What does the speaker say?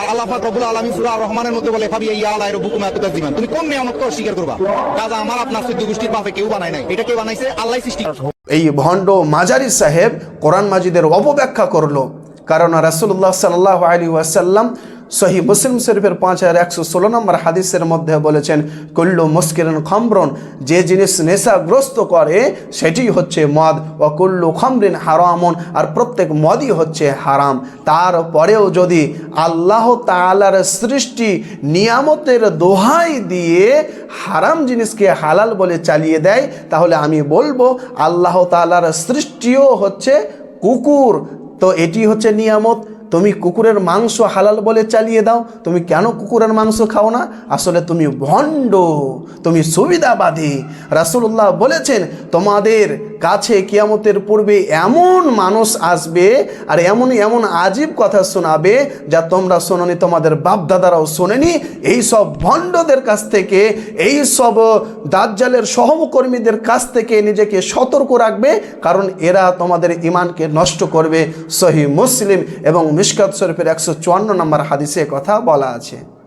আর আল্লাহ পাক রব্বুল আলামিন সূরা রহমানের মধ্যে বলে, ফাবি ইয়া আলাই রব্বুকুম তুমি কোন নিয়ামতকে অস্বীকার করবা? কাজ আমার আপনার চোদ্দ গোষ্ঠীর পাপে কেউ বানায় নাই। এটা কে বানাইছে? আল্লাহ সৃষ্টি। এই ভণ্ড মাজারি সাহেব কোরআন মাজিদের অপব্যাখ্যা করল। কারণ রাসুল্লাহ সাল্লাহ আলী ওয়াসাল্লাম সহি মুসলিম শরীফের পাঁচ হাজার একশো ষোলো নম্বর হাদিসের মধ্যে বলেছেন, কুল্লু মুস্কিরন খমরন, যে জিনিস নেশাগ্রস্ত করে, সেটি হচ্ছে মদ। ও কুল্লু খমরিন হারামন, আর প্রত্যেক মদই হচ্ছে হারাম। তারপরেও যদি আল্লাহ তালার সৃষ্টি নিয়ামতের দোহাই দিয়ে হারাম জিনিসকে হালাল বলে চালিয়ে দেয়, তাহলে আমি বলব আল্লাহ তালার সৃষ্টিও হচ্ছে কুকুর। তো এটি হচ্ছে নিয়ামত। তুমি কুকুরের মাংস হালাল বলে চালিয়ে দাও, তুমি কেন কুকুরের মাংস খাও না? আসলে তুমি ভণ্ড, তুমি সুবিধাবাদী। রাসুল্লাহ বলেছেন, তোমাদের কাছে কিয়ামতের পূর্বে এমন মানুষ আসবে আর এমন এমন আজীব কথা শোনাবে যা তোমরা শোনোনি, তোমাদের বাপদাদারাও শোনেনি। এই সব ভণ্ডদের কাছ থেকে, এই সব দাজ্জালের সহকর্মীদের কাছ থেকে নিজেকে সতর্ক রাখবে, কারণ এরা তোমাদের ইমানকে নষ্ট করবে। সহি মুসলিম এবং মিশকাত শরীফের একশো চুয়ান্ন নম্বর হাদিসে কথা বলা আছে।